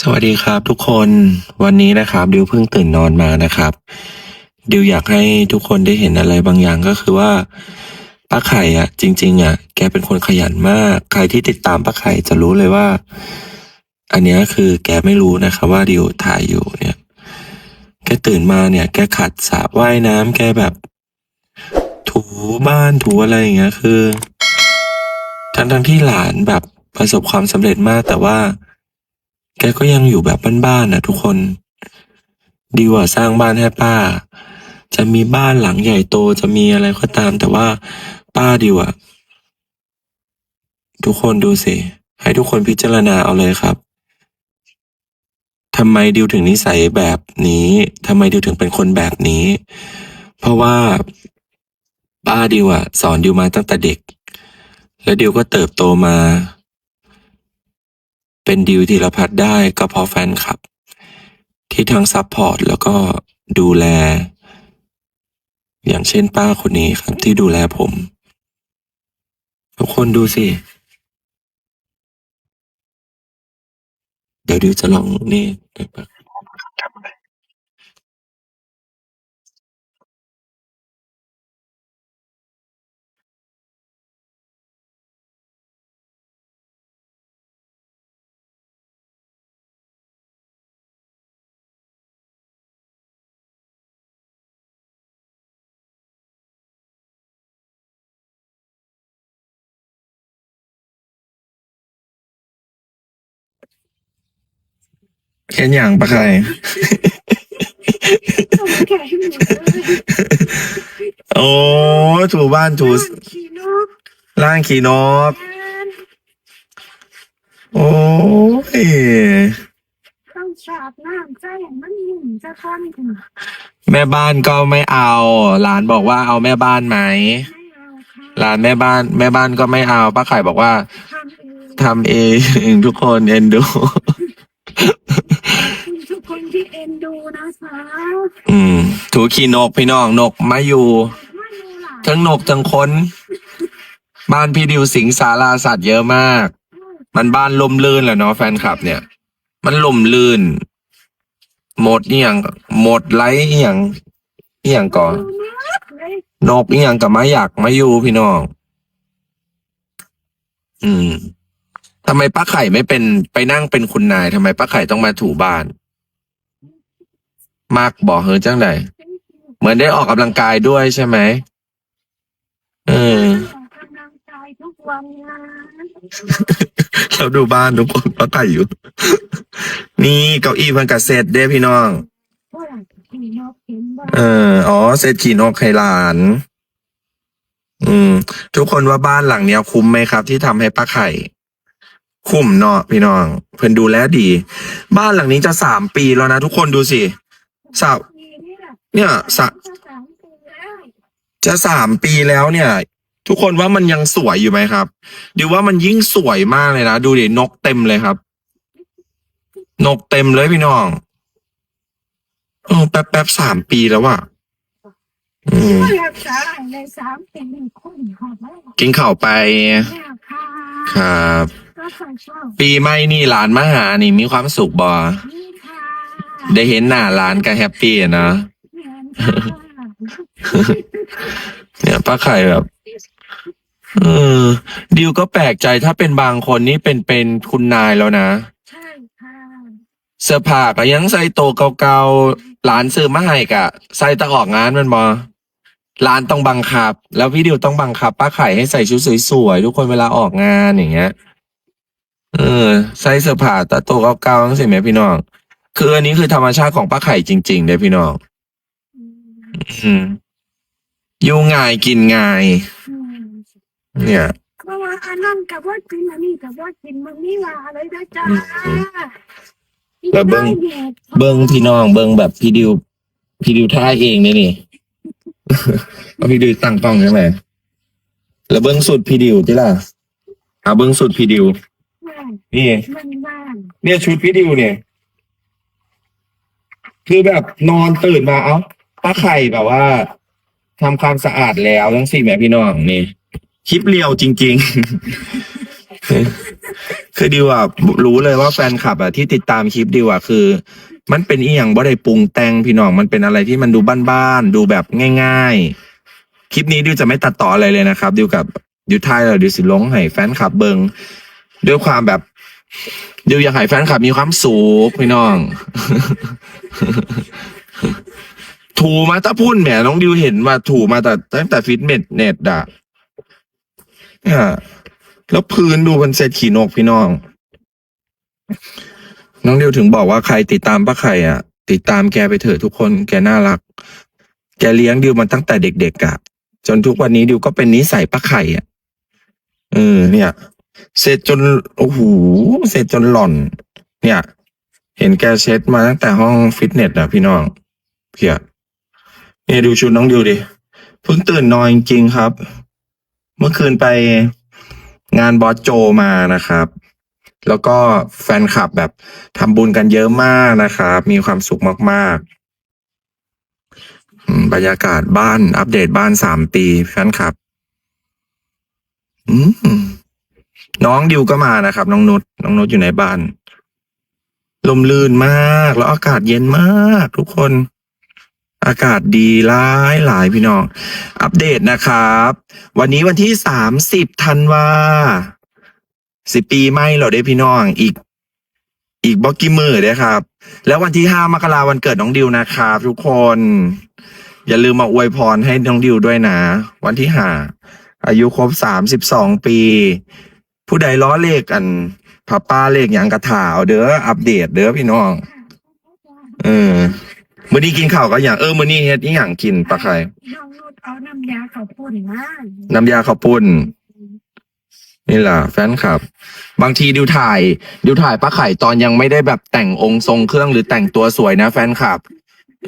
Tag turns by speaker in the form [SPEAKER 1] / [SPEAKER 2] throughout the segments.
[SPEAKER 1] สวัสดีครับทุกคนวันนี้นะครับดิวเพิ่งตื่นนอนมานะครับ ดิวอยากให้ทุกคนได้เห็นอะไรบางอย่างก็คือว่าป้าไข่อะจริง ๆอะแกเป็นคนขยันมาก ใครที่ติดตามป้าไข่จะรู้เลยว่า อันเนี้ยคือแกไม่รู้นะครับว่าดิวถ่ายอยู่เนี่ย แกตื่นมาเนี่ย แกขัดสระว่ายน้ำแกแบบ ถูบ้านถูอะไรอย่างเงี้ยคือ ทั้งทั้งๆที่หลานแบบประสบความสำเร็จมากแต่ว่า กก็ยังอยู่แบบบ้านๆนะทุกคน ดีกว่าสร้างบ้านให้ป้า จะมีบ้านหลังใหญ่โตจะมีอะไรก็ตาม แต่ว่าป้าดีกว่า ทุกคนดูสิให้ทุกคนพิจารณาเอาเลยครับทำไมดิวถึงนิสัยแบบนี้ทำไมดิวถึงเป็นคนแบบนี้ เพราะว่าป้าดิวอะสอนดิวมาตั้งแต่เด็ก แล้วดิวก็เติบโตมา เป็นดิวธีรพัฒน์ได้ก็เพราะแฟนคลับ ที่ทั้งซัพพอร์ตแล้วก็ดูแล อย่างเช่นป้าคนนี้ครับที่ดูแลผม ทุกคนดูสิ เดี๋ยวดิวจะลองนี่ เห็นอย่างปะใคร
[SPEAKER 2] แก่ให้หมดเลย
[SPEAKER 1] โอ้ถูบ้านถู
[SPEAKER 2] ขี่นก
[SPEAKER 1] ล่างขี่นก
[SPEAKER 2] แอน
[SPEAKER 1] โอ้ย
[SPEAKER 2] ต้องฉาบน้ำใจมันหนุ่มจะทอนถึง
[SPEAKER 1] แม่บ้านก็ไม่เอา หลานบอกว่าเอาแม่บ้านไหม
[SPEAKER 2] ไม่เอาค่ะ
[SPEAKER 1] หลานแม่บ้าน แม่บ้านก็ไม่เอาป้าไข่บอกว่า
[SPEAKER 2] ทำเอง
[SPEAKER 1] ทำเองทุกคนเอ็นดู
[SPEAKER 2] คุณทุกค นที่เอ็นดูนะคะ
[SPEAKER 1] อืมถูขี่นกพี่น้องนกมาอยู่ ทั้งนกทั้งคนบ้านพี่ดิวสิงสาราสัตว์เยอะมาก มันบ้านลมลื่นแหละเนาะแฟนคลับ เนี่ย มันลมลื่น หมดนี่ยังหมดไลท์อหย่างอหย่างก่อนนกอหย่างกับมาอยากมาอยู่พี่น้อง อืมทำไมป้าไข่ไม่เป็นไปนั่งเป็นคุณนายทำไมป้าไข่ต้องมาถูบ้าน มากบอกเฮ้ยจังไดเหมือนได้ออกกำลังกายด้วยใช่ไหมเออ
[SPEAKER 2] ออกกำลังกายทุกวันนะ
[SPEAKER 1] เราดูบ้านทุกคนป้าไข่อยู่ นี่เก้าอี้เพันกัเซตเด้พี่น้อง
[SPEAKER 2] ว่าหลังขี่นกเห็นว่า
[SPEAKER 1] เออ อ๋อเซตขี่นกไข่หลาน อืม ทุกคนว่าบ้านหลังเนี้ยคุ้มไหมครับ ที่ทำให้ป้าไข่ คุ้มเนาะพี่น้อง เพิ่นดูแลดี บ้านหลังนี้จะสามปีแล้วนะทุกคนดูสิ สาวเนี่ยสะ
[SPEAKER 2] จะสามปีแล้ว
[SPEAKER 1] จะสามปีแล้วเนี่ย ทุกคนว่ามันยังสวยอยู่ไหมครับดิวว่ามันยิ่งสวยมากเลยนะดูดินกเต็มเลยครับ นกเต็มเลยพี่น้องเออแป๊บแป๊บสามปีแล้วอะ
[SPEAKER 2] กิน
[SPEAKER 1] ข้าวไป
[SPEAKER 2] ค
[SPEAKER 1] รับ ปีใหม่นี่หลานมาหานี่มีความสุขบ่ ได้เห็นหน้าหลานก็แฮปปี้อะนะ
[SPEAKER 2] แม่นค่ะ
[SPEAKER 1] เนี่ยป้าไข่แบบเออดิวก็แปลกใจถ้าเป็นบางคนนี่เป็นเป็นคุณนายแล้วนะ
[SPEAKER 2] ใช่ค่ะ
[SPEAKER 1] เสื้อผ้าก็ยังใส่โตวเก่าๆหลานซื้อมาให้กะใส่ตะออกงานแมันบอหลานต้องบังคับ แล้วพี่ดิวต้องบังคับ ป้าไข่ให้ใส่ชุดสวยๆทุกคนเวลาออกงานอย่างเงี้ย เออ ใส่เสื้อผ้าแต่โตวเก่าๆทั้งสิแม่พี่น้อง คืออันนี้คือธรรมชาติของป้าไข่จริงๆเด้อพี่น้อง
[SPEAKER 2] อืม
[SPEAKER 1] อืมอยู่ง่ายกินง่าย
[SPEAKER 2] อืม
[SPEAKER 1] เนี่ย
[SPEAKER 2] เพราะว่าอันนั้นกับว่ากินอันนี้กับว่ากินมันนี่ว่าอะไรนะจ๊ะ
[SPEAKER 1] แล้วเบิ่งเบิ้งพี่น้องเบิ้งแบบพี่ดิว พี่ดิวท่ายเองเนี่ยนี่เอาพี่ดิวตั้งกล้องใช่ไหมแล้วเบิ้งสุดพี่ดิวที่ล่ะเอาเบิ้งสุดพี่ดิวนี่
[SPEAKER 2] มันบ้าน
[SPEAKER 1] เนี่ยชุดพี่ดิวเนี่ย คือแบบนอนตื่นมาเอ้าป้าไข่แบบว่าทำความสะอาดแล้วทั้งสี่แม่พี่น้องนี่คลิปเรียวจริง ๆ คือดิวอะรู้เลยว่าแฟนคลับอะที่ติดตามคลิปดิวอะคือ มันเป็นอีหยังบ่ได้ปรุงแต่งพี่น้องมันเป็นอะไรที่มันดูบ้านๆดูแบบง่าย ๆ คลิปนี้ดิวจะไม่ตัดต่ออะไรเลยนะครับดิวกับดิวท้ายแล้วดิวสิลงให้แฟนคลับเบิงด้วยความแบบ ดิวอยากให้แฟนคลับมีความสุขพี่น้อง ถูมาตะพุ่นแหมน้องดิวเห็นว่าถูมาแต่ตั้งแต่ฟิตเนสเน็ตอะเนี่ยแล้วพื้นดูเป็นเศษขีนกพี่น้อง น้องดิวถึงบอกว่าใครติดตามป้าไข่อะ ติดตามแกไปเถอะทุกคนแกน่ารัก แกเลี้ยงดิวมาตั้งแต่เด็กๆอะจนทุกวันนี้ดิวก็เป็นนิสัยป้าไข่อะเออเนี่ย เสร็จจนโอ้โหเสร็จจนหล่อน เนี่ย เห็นแกเช็ดมาตั้งแต่ห้องฟิตเนสอะพี่น้องเพียเนี่ยดูชุดน้องดิวดิเพิ่งตื่นนอนจริงครับ เมื่อคืนไปงานบอสโจมานะครับ แล้วก็แฟนคลับแบบทำบุญกันเยอะมากนะครับ มีความสุขมากๆบรรยากาศบ้านอัปเดตบ้านสามปีแฟนคลับ อืม น้องดิวก็มานะครับ น้องนุชน้องนุชอยู่ในบ้าน ลมลื่นมาก แล้วอากาศเย็นมาก ทุกคน อากาศดีหลายหลายพี่น้อง อัปเดตนะครับ วันนี้วันที่สามสิบธันวาสิปีไม่เหรอเด้พี่น้องอีก อีกบอกกี้มือเด้ครับ แล้ววันที่ห้ามกราวันเกิดน้องดิวนะครับทุกคน อย่าลืมมาอวยพรให้น้องดิวด้วยนะ วันที่ห้าอายุครบสามสิบสองปี ผู้ใดล้อเลขกันป้าป้าเลขอย่างกระถาเอาเด้ออัปเดตเด้อพี่น้อง เออมื้อนี้กินข้าวก็อย่างเออมื้อนี้เฮ็ดอีหยังกินปลาไข่
[SPEAKER 2] น้องนุชเอาน้ำยาเขาวปุ่นมา
[SPEAKER 1] น้ำยาข้าวปุ้น นี่แหละแฟนคลับ บางทีดิวถ่ายดิวถ่ายป้าไข่ตอนยังไม่ได้แบบแต่งองค์ทรงเครื่องหรือแต่งตัวสวยนะแฟนคลับ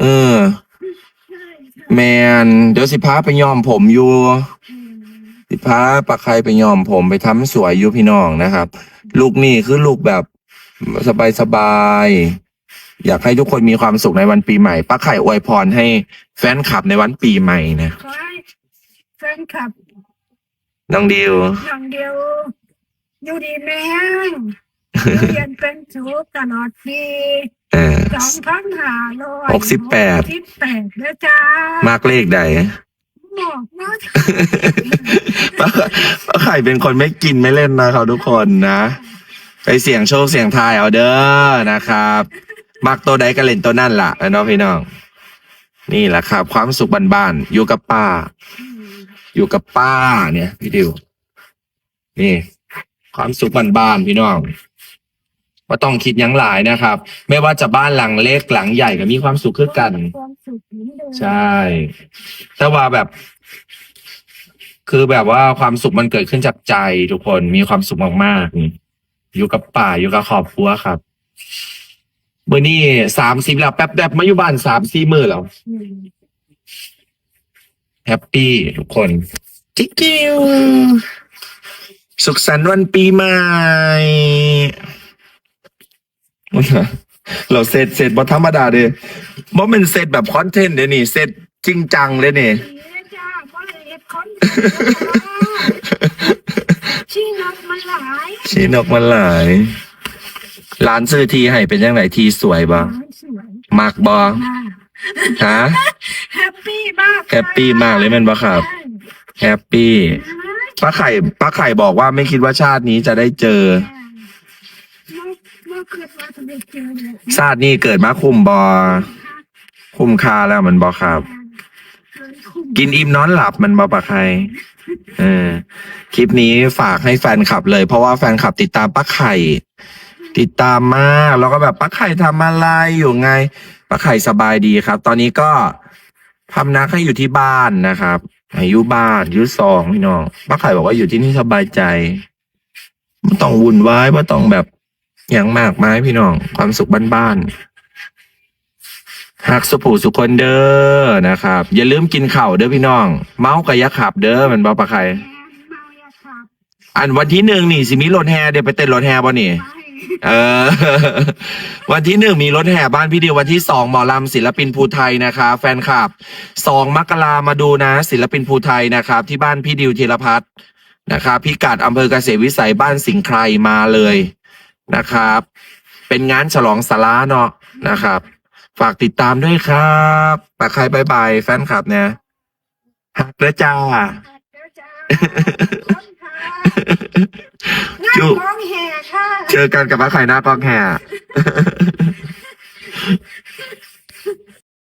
[SPEAKER 1] เออ แมนเดี๋ยวสิพาไปย้อมผมอยู่ พาป้าไข่ไปย้อมผมไปทำสวยอยู่พี่น้องนะครับ ลูกนี่คือลูกแบบสบายสบายๆอยากให้ทุกคนมีความสุขในวันปีใหม่ป้าไข่อวยพรให้แฟนคลับในวันปีใหม่นะ
[SPEAKER 2] ขอให้แฟนคลับ
[SPEAKER 1] น้องดิว
[SPEAKER 2] อย่างเดียวอยู่ดีแม่งเรียนเป็นชูตลอดปี
[SPEAKER 1] เออ
[SPEAKER 2] สองพันห้าร้อย
[SPEAKER 1] หกสิบแปด
[SPEAKER 2] สิบแปดนะจ๊ะ
[SPEAKER 1] มากเลขใด
[SPEAKER 2] บอกนะ
[SPEAKER 1] ป้าป้าไข่เป็นคนไม่กินไม่เล่นนะครับทุกคนนะ ไปเสียงโชคเสียงทายเอาเด้อนะครับ มักตัวใดก็เล่นตัวนั่นล่ะเนาะพี่น้อง นี่แหละครับ ความสุขบ้านๆอยู่กับป้า อยู่กับป้าเนี่ย พี่ดิว นี่ ความสุขบ้านๆพี่น้องว่าต้องคิดหยังหลายนะครับ ไม่ว่าจะบ้านหลังเล็กหลังใหญ่ก็มีความสุขคือกัน
[SPEAKER 2] ความสุขมือนเดิม
[SPEAKER 1] ใช่แต่ว่าแบบ คือแบบว่าความสุขมันเกิดขึ้นจากใจทุกคนมีความสุขมากๆนี่อยู่กับป่าอยู่กับครอบครัวครับเมื่อนี้สามสิบแล้วแป๊บแบบๆมาอยู่บ้านสามสี่มือแล้ว
[SPEAKER 2] อืม
[SPEAKER 1] แฮปปี้ทุกคนจิ๊กกิ้วสุขสันต์วันปีใหม่ เราเสร็จเสร็จบอธรรมดาเด้บ่เป็นเสร็จแบบคอนเทนต์เด้นี่เสร็จจริงจังเลยนี่
[SPEAKER 2] ดีนะจ้าเพราะเลยเฮ็ดคอนเทนต์ชี้นกมันหลาย
[SPEAKER 1] ชีนกมันหลายร้านซื้อทีให้เป็นยังไงทีสวยบ่
[SPEAKER 2] สวย
[SPEAKER 1] มักบ่
[SPEAKER 2] มาก
[SPEAKER 1] ฮะ
[SPEAKER 2] แฮปปี้มาก
[SPEAKER 1] แฮปปี้มากเลยแม่นบ่ครับแฮปปี้ป้าไข่ป้าไข่บอกว่าไม่คิดว่าชาตินี้จะได้เจอ
[SPEAKER 2] เมื่อคืนว่าจะได้เจอเนี่ย
[SPEAKER 1] ชาตินี้เกิดมาคุ้มบ่คุ้มค่าแล้วมันบ่ครับ กินอิ่มนอนหลับมันบ่ปะใครเออคลิปนี้ฝากให้แฟนคลับเลย เพราะว่าแฟนคลับติดตามป้าไข่ ติดตามมากแล้วก็แบบป้าไข่ทำอะไรอยู่ไงป้าไข่สบายดีครับ ตอนนี้ก็พำนักให้อยู่ที่บ้านนะครับอายุบ้านอายุสองพี่น้องป้าไข่บอกว่าอยู่ที่นี่สบายใจไม่ต้องวุ่นวายไม่ต้องแบบ อย่างมากมายพี่น้อง ความสุขบ้านๆหักสุผูสุคนเด้อนะครับ อย่าลืมกินข้าวเด้อพี่น้อง เมาส์กะยะขับเด้อมันบอปะใคร
[SPEAKER 2] อั
[SPEAKER 1] นวันที่หนึ่งนี่สิมีรถแห่เดี๋ยวไปเต้นรถแห่บ่นี่เออ วันที่หนึ่งมีรถแห่บ้านพี่ดิววันที่สองหมอลำศิลปินภูไทยนะคะ แฟนคลับสองมกรามาดูนะ ศิลปินภูไทยนะครับ ที่บ้านพี่ดิวธีรพัฒน์นะครับพิกัดอำเภอเกษตรวิสัยบ้านสิงห์ไครมาเลย นะครับ เป็นงานฉลองสาระเนาะนะครับ ฝากติดตามด้วยครับปากใครบายบายแฟนคลับเนี่ยฮักแล้วจ้า
[SPEAKER 2] อาจจะจ้าคนค่ะงาน
[SPEAKER 1] จุ๊บ
[SPEAKER 2] กองแห่ค่ะ
[SPEAKER 1] เจอกันกับปลาไข่หน้ากล้องแห่